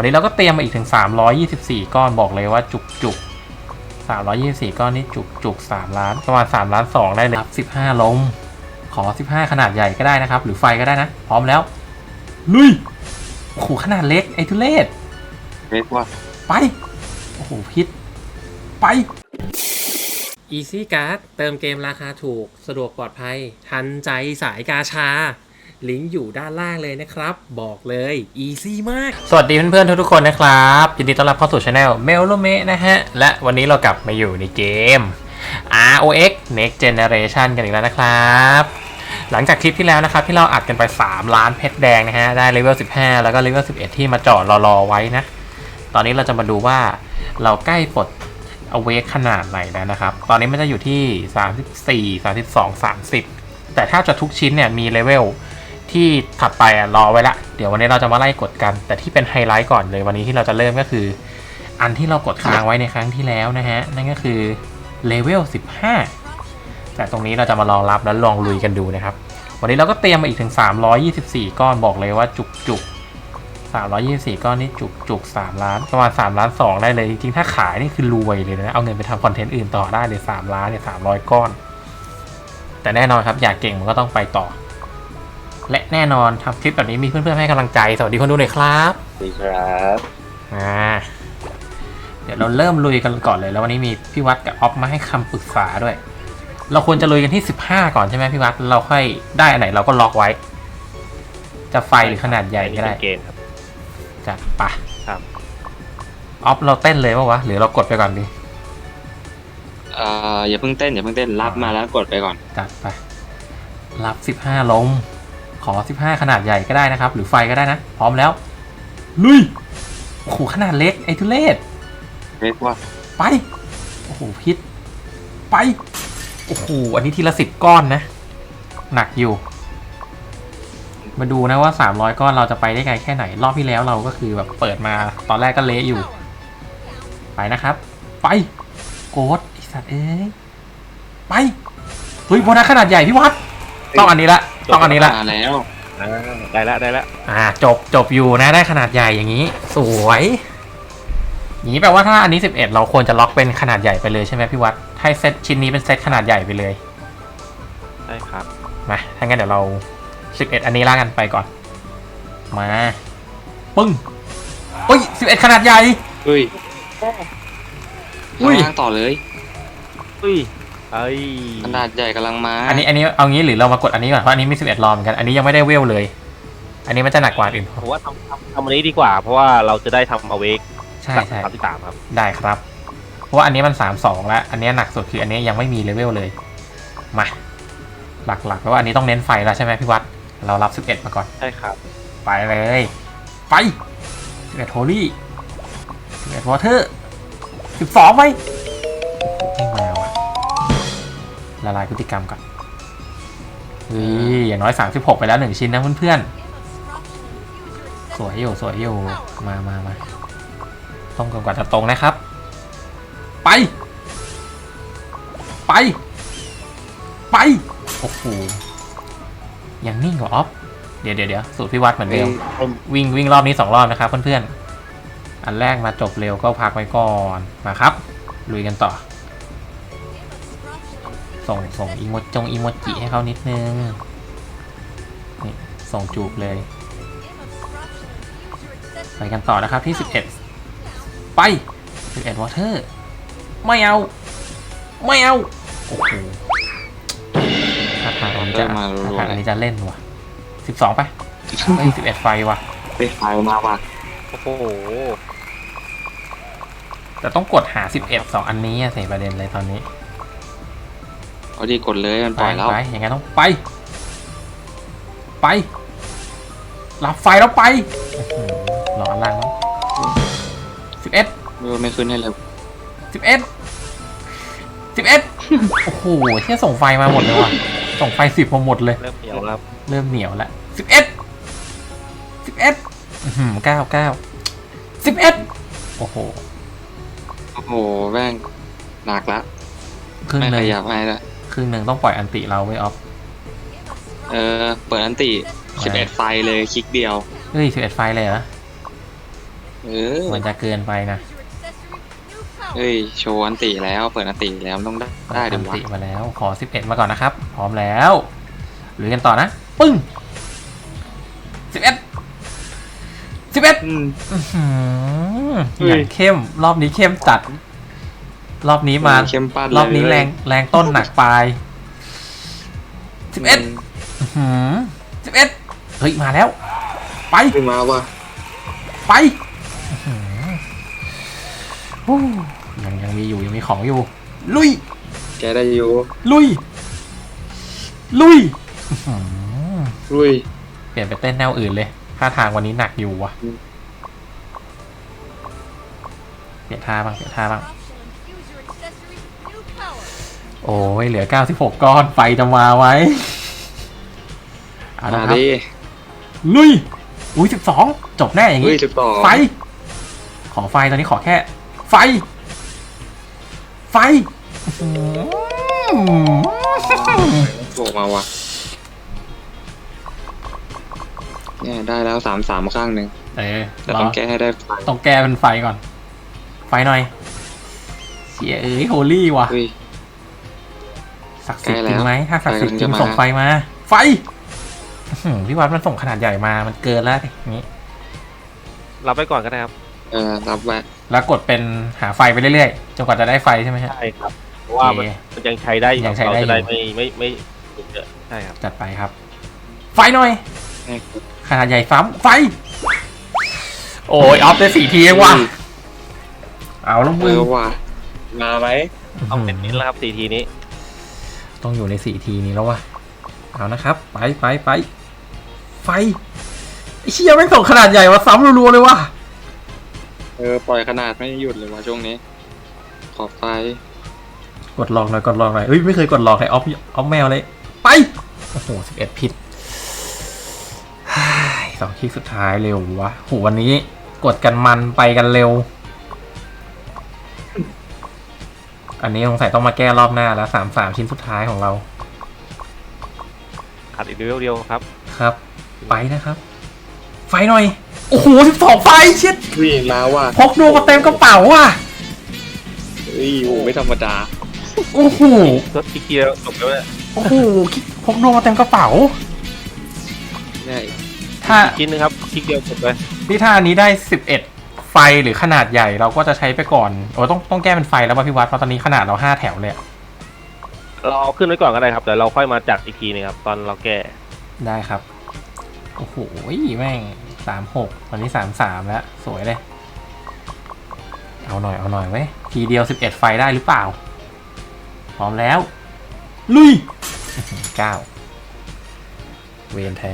วันนี้เราก็เตรียมมาอีกถึง 324 ก้อนบอกเลยว่าจุกจุก324 ก้อนนี่จุกจุก3ล้านประมาณ3ล้าน2ได้เลยครับ15ลงขอ 15 ขนาดใหญ่ก็ได้นะครับ หรือไฟก็ได้นะ พร้อมแล้ว ลุยโอ้โหขนาดเล็ก ไอ้ทุเลศเรียกว่าไป โอ้โหพิษไป Easy Card เติมเกมราคาถูก สะดวกปลอดภัย ทันใจสายกาชา ลิงก์อยู่ด้านล่างเลยนะครับ บอกเลย Easy มาก สวัสดีเพื่อนๆทุกๆคนนะครับยินดีต้อนรับเข้าสู่ Channel m e l o m e นะฮะ และวันนี้เรากลับมาอยู่ในเกม ROX Next Generation กันอีกแล้วนะครับ หลังจากคลิปที่แล้วนะครับ ที่เราอัดกันไป 3 ล้านเพชรแดงนะฮะ ได้เลเวล15 แล้วก็เลเวล11 ที่มาจอดรอๆไว้นะ ตอนนี้เราจะมาดูว่าเราใกล้ปลดเอาเวกขนาดไหนแล้วนะครับ ตอนนี้มันจะอยู่ที่ 34 32 30 แต่ถ้าจะทุกชิ้นเนี่ยมีเลเวล ที่ถัดไปอะรอไว้ละ เดี๋ยววันนี้เราจะมาไล่กดกัน แต่ที่เป็นไฮไลท์ก่อนเลยวันนี้ที่เราจะเริ่มก็คือ อันที่เรากดค้างไว้ในครั้งที่แล้วนะฮะ นั่นก็คือเลเวล15 แต่ตรงนี้เราจะมาลองรับแล้วลองลุยกันดูนะครับ วันนี้เราก็เตรียมมาอีกถึง 324 ก้อนบอกเลยว่าจุกจุก324 ก้อนนี่จุกจุก3ล้านประมาณ3ล้าน2ได้เลย จริงๆ ถ้าขายนี่คือรวยเลยนะ เอาเงินไปทำคอนเทนต์อื่นต่อได้เลย3ล้านเนี่ย300 ก้อน แต่แน่นอนครับอยากเก่งมันก็ต้องไปต่อ และแน่นอนทำคลิปแบบนี้มีเพื่อนๆให้กำลังใจ สวัสดีคนดูหน่อยครับสวัสดีครับอ่าเดี๋ยวเราเริ่มลุยกันก่อนเลย แล้ววันนี้มีพี่วัดกับออฟมาให้คำปรึกษาด้วย เราควรจะลุยกันที่ 15 ก่อนใช่ไหมพี่วัดเราค่อยได้อันไหนเราก็ล็อกไว้ จะไฟหรือขนาดใหญ่ก็ได้เกณฑ์ครับจัดปะครับออฟเราเต้นเลยปะวะหรือเรากดไปก่อนดีเอ่ออย่าเพิ่งเต้นอย่าเพิ่งเต้นรับมาแล้วกดไปก่อนจัดไปรับ15ลงข อ 15 ขนาดใหญ่ก็ได้นะครับ หรือไฟก็ได้นะ พร้อมแล้ว ลุยโอ้โหขนาดเล็ก ไอ้ทุเลศเรียกว่าไป โอ้โหพิษไป โอ้โห อันนี้ทีละสิบก้อนนะ หนักอยู่ มาดูนะว่า 300 ก้อนเราจะไปได้ไกลแค่ไหน รอบที่แล้วเราก็คือแบบเปิดมาตอนแรกก็เละอยู่ ไปนะครับ ไป โกดไอสัตว์เอ้ยไป เฮ้ยโบนัสขนาดใหญ่พี่วัดต้องอันนี้ละ ต้องอันนี้ละมาแล้ว อ่าได้ละได้ละอ่าจบจบอยู่นะได้ขนาดใหญ่อย่างนี้ สวยอย่างนี้แปลว่าถ้าอันนี้ 11 เราควรจะล็อกเป็นขนาดใหญ่ไปเลยใช่ไหมพี่วัดให้เซตชิ้นนี้เป็นเซตขนาดใหญ่ไปเลยได้ครับมาถ้างั้นเดี๋ยวเรา 11 อันนี้ล่ากันไปก่อน มาปึ้งอุ้ย11 ขนาดใหญ่ เฮ้ยอุ้ยข้างล่างต่อเลย อุ้ย เอ้ยขนาดใหญ่กำลังมาอันนี้อันนี้เอางี้หรือเรามากดอันนี้ก่อนเพราะอันนี้มี11รอมเหมือนกันอันนี้ยังไม่ได้เวลเลย อันนี้มันจะหนักกว่าอันอื่นผมว่าทำทำทำอันนี้ดีกว่า เพราะว่าเราจะได้ทำเอาเวกใช่ใช่สามที่สามครับได้ครับ เพราะว่าอันนี้มันสามสองแล้วอันนี้หนักสุดคืออันนี้ยังไม่มีเลเวลเลยมาหลักๆเพราะว่าอันนี้ต้องเน้นไฟแล้วใช่ไหมพี่วัดเรารับสิบเอ็ดมาก่อนใช่ครับ ไปเลยไปสิบเอ็ดโทลี่สิบเอ็ดวอเตอร์สิบสองไป ละลายพฤติกรรมก่อนเฮ้ยอย่างน้อยสามสิบหกไปแล้วหนึ่งชิ้นนะเพื่อนๆ สวยอยู่สวยอยู่มามามาตรงกันกว่าจะตรงนะครับ ไป ไป ไป โอ้โหยังนิ่งกว่าออฟเดี๋ยวเดี๋ยวเดี๋ยวสูตรพี่วัดเหมือนเดิมวิ่งวิ่งรอบนี้สองรอบนะครับเพื่อนๆ อันแรกมาจบเร็วก็พักไว้ก่อนมาครับ ลุยกันต่อ ส่งส่งอีโมจงอีโมจิให้เขานิดนึงนี่ส่งจูบเลยไปกันต่อนะครับที่ 11 ไป 11วอเตอร์ไม่เอา ไม่เอา โอ้โหถ้าทางอันนี้จะเริ่มมารัวๆถ้าทางอันนี้จะเล่นว่ะ 12 ไปเฮ้ย11 ไฟว่ะไปไฟมาว่ะ โอ้โห แต่ต้องกดหา 11 2 อันนี้อะเสียประเด็นเลยตอนนี้ เอาดีกดเลยมันไปปล่อยแล้วไปอย่างงั้นต้องไป ไปรับไฟแล้วไปอื้อหือรออันล่างมั้ง11เออไม่ขึ้นให้เลยสิบเอ็ดสิบเอ็ดโอ้โหเที่ยส่งไฟมาหมดเลยว่ะ ส่งไฟสิบมาหมดเลย เริ่มเหนียวแล้วครับเริ่มเหนียวแล้วสิบเอ็ดสิบเอ็ดเก้าเก้าสิบเอ็ดโอ้โห โอ้โหแม่งหนักละครึ่งไม่หขนึ่งยับให้ละ ครึ่งหนึ่งต้องปล่อยอันติเราไว้ออฟเออ เปิดอันติไม่11 ไฟเลยคลิกเดียว เฮ้ยสิบเอ็ดไฟเลยเหรอเออมันจะเกินไปนะเฮ้ย โชว์อันติแล้ว เปิดอันติแล้วต้องได้ได้ดิอันวะติมาแล้วขอ11มาก่อนนะครับ พร้อมแล้วลุยกันต่อนะ ปึ้ง11 11อืมอื้อหือเฮ้ยอย่างเข้มรอบนี้เข้มจัด รอบนี้มาเข้มปั้นรอบนี้เลยแรงแรงต้นหนักปลาย11อืมอื้อหือ11เฮ้ยมาแล้ว ไปขึ้นมาว่ะไปอื้อหือฮู้ยังยังมีอยู่ยังมีของอยู่ ลุย แกได้อยู่ลุย ลุยอื้อหือลุยเปลี่ยนไปเต้นแนวอื่นเลยท่าทางวันนี้หนักอยู่วะอืมเปลี่ยนท่าบ้างเปลี่ยนท่าบ้าง โอ้ยเหลือ 96 ก้อนไฟจะมาไว้เอาละมาครับ ดิลุย อุ้ย 12 จบแน่อย่างเฮ้ยงี้ สิบสองไฟ ขอไฟตอนนี้ขอแค่ ไฟ ไฟอื้อหือโผล่มาว่ะเนี่ยได้แล้วสามสามข้างหนึ่งเออแต่รอต้องแก้ให้ได้ไฟต้องแก้เป็นไฟก่อน ไฟหน่อยเสียเอ้ยโฮลี่ว่ะ เฮ้ย ศักดิ์สิทธิ์ใกล้จริงแล้วไหมถ้าศักดิ์สิทธิ์จริงไฟกำลังจะมาส่งไฟมา ไฟอื้อหือพี่วัดมันส่งขนาดใหญ่มามันเกินแล้วอย่างนี้รับไปก่อนก็ได้ครับ เออรับไว้แล้วกดเป็นหาไฟไปเรื่อยๆจนกว่าจะได้ไฟใช่ไหมฮะใช่ครับเพราะว่ามันโอเคมันยังใช้ได้อยู่ยังใช้เราได้จะได้อยู่ไม่ไม่ไม่ไม่เยอะใช่ครับจัดไปครับ ไฟหน่อยให้ขนาดใหญ่ซ้ำไฟ โอ้ยออฟได้สี่ทีเองว่ะเอาแล้วเอมึงอว่ะมาไหมต้องเป็นนิดแล้วครับสี่ทีนี้ ต้องอยู่ในสี่ทีนี้แล้วว่ะเอานะครับ ไปไปไปไฟไอ้เชี่ยแม่งส่งขนาดใหญ่มาซ้ำรัวๆเลยว่ะเออปล่อยขนาดไม่หยุดเลยว่ะช่วงนี้ ขอบไฟกดลองหน่อยกดลองหน่อยเอ้ยไม่เคยกดลองใครออฟออฟแมวเลย ไปโอ้โหสิบเอ็ดผิดฮ่ายสองคลิกสุดท้ายเร็ววะโหวันนี้กดกันมันไปกันเร็ว อันนี้สงสัยต้องมาแก้รอบหน้าแล้วสามสามชิ้นสุดท้ายของเราขาดอีกเลเวลเดียวครับ ครับ ไปนะครับ ไฟหน่อย โอ้โหสิบสองไฟเชิดวิ่งมาว่ะพกดวงมาเต็มกระเป๋าว่ะเฮ้ยโอ้ไม่ธรรมดาโอ้โหก็อีกทีแล้วจบแล้วเนี่ยโอ้โหพกดวงมาเต็มกระเป๋าเนี่ยถ้ากินนึงครับคลิกเดียวจบเลยนี่ถ้าอันนี้ได้สิบเอ็ดไฟหรือขนาดใหญ่เราก็จะใช้ไปก่อนโอ้ต้องต้องแก้เป็นไฟแล้วป่ะพี่วัดเพราะตอนนี้ขนาดเราห้าแถวเลยอะเราเอาขึ้นไว้ก่อนก็ได้ครับเดี๋ยวเราค่อยมาจัดอีกทีนึงครับตอนเราแก้ได้ครับโอ้โหแม่งสามหกตอนนี้สามสามแล้ว สวยเลย เอาหน่อยเอาหน่อยไว้ยทีเดียวสิบเอ็ดไฟได้หรือเปล่า พร้อมแล้ว ลุยอื้อหือเก้าเวนแท้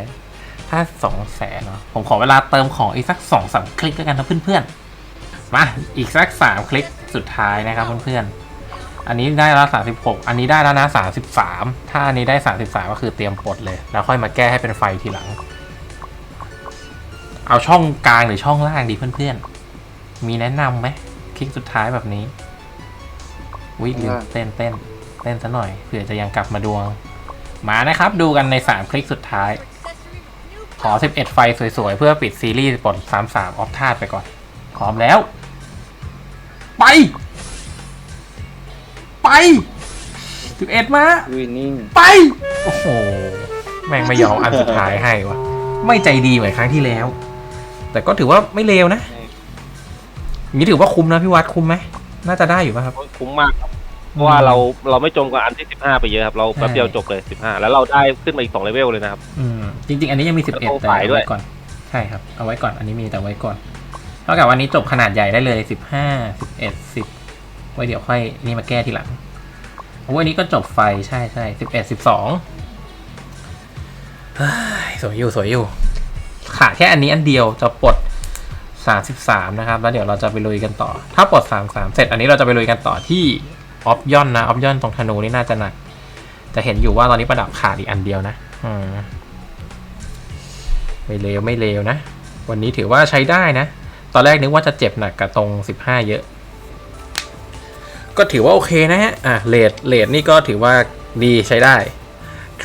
ถ้าสองแสนเนาะผมขอเวลาเติมของอีกสักสองสามคลิกแล้วกันนะเพื่อนๆ มา อีกสักสามคลิกสุดท้ายนะครับเพื่อนๆ อันนี้ได้แล้วสามสิบหกอันนี้ได้แล้วนะสามสิบสามถ้าอันนี้ได้สามสิบสามก็คือเตรียมปลดเลย แล้วค่อยมาแก้ให้เป็นไฟทีหลัง เอาช่องกลางหรือช่องล่างดีเพื่อนๆ มีแนะนำไหมคลิกสุดท้ายแบบนี้วิลืมเต้นเต้นเต้นซะหน่อยเผื่อจะยังกลับมาดวง มานะครับดูกันในสามคลิกสุดท้ายข อ 11 ไฟสวยๆ เพื่อปิดซีรีส์ปลด33 ออฟธาตุไปก่อน พร้อมแล้ว ไป ไป 11 มา วิ่งนิ่งไป โอ้โห แม่งไม่ยอมอันสุดท้ายให้วะ ไม่ใจดีเหมือนครั้งที่แล้ว แต่ก็ถือว่าไม่เลวนะอย่างนี้ถือว่าคุ้มนะพี่วัดคุ้มไหม น่าจะได้อยู่ป่ะครับ คุ้มมากครับ เพราะว่าเราเราไม่จมกับอันที่สิบห้าไปเยอะครับ เราแป๊บเดียวจบเลยสิบห้าแล้วเราได้ขึ้นมาอีกสองเลเวลเลยนะครับ อืมจริง ๆ อันนี้ยังมี11แล้วก็แต่ฝ่ายเอาด้วยไว้ก่อน ใช่ครับ เอาไว้ก่อน อันนี้มีแต่ไว้ก่อนเท่ากับวันนี้จบขนาดใหญ่ได้เลย15 11 10ไว้เดี๋ยวค่อยนี่มาแก้ทีหลังโอ้ยอันนี้ก็จบไฟใช่ใช่11 12เฮ้ยสวยอยู่สวยอยู่ขาดแค่อันนี้อันเดียวจะปลด33นะครับ แล้วเดี๋ยวเราจะไปลุยกันต่อ ถ้าปลด33เสร็จอันนี้เราจะไปลุยกันต่อที่ ออฟย่อนนะออฟย่อนตรงธนูนี่น่าจะหนักจะเห็นอยู่ว่าตอนนี้ประดับขาดอีกอันเดียวนะอืมไม่เลวไม่เลวนะ วันนี้ถือว่าใช้ได้นะ ตอนแรกนึกว่าจะเจ็บหนักกับตรง 15 เยอะ ก็ถือว่าโอเคนะฮะอะเลดเลดนี่ก็ถือว่าดีใช้ได้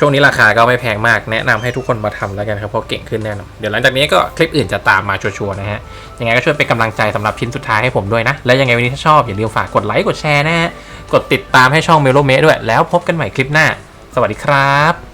ช่วงนี้ราคาก็ไม่แพงมากแนะนำให้ทุกคนมาทำแล้วกันครับเพราะเก่งขึ้นแน่นอนเดี๋ยวหลังจากนี้ก็คลิปอื่นจะตามมาชัวร์ๆนะฮะยังไงก็ช่วยเป็นกำลังใจสำหรับชิ้นสุดท้ายให้ผมด้วยนะ และยังไงวันนี้ถ้าชอบอย่าลืมฝากกดไลค์กดแชร์นะฮะกดติดตามให้ช่องเมโลเมด้วย แล้วพบกันใหม่คลิปหน้า สวัสดีครับ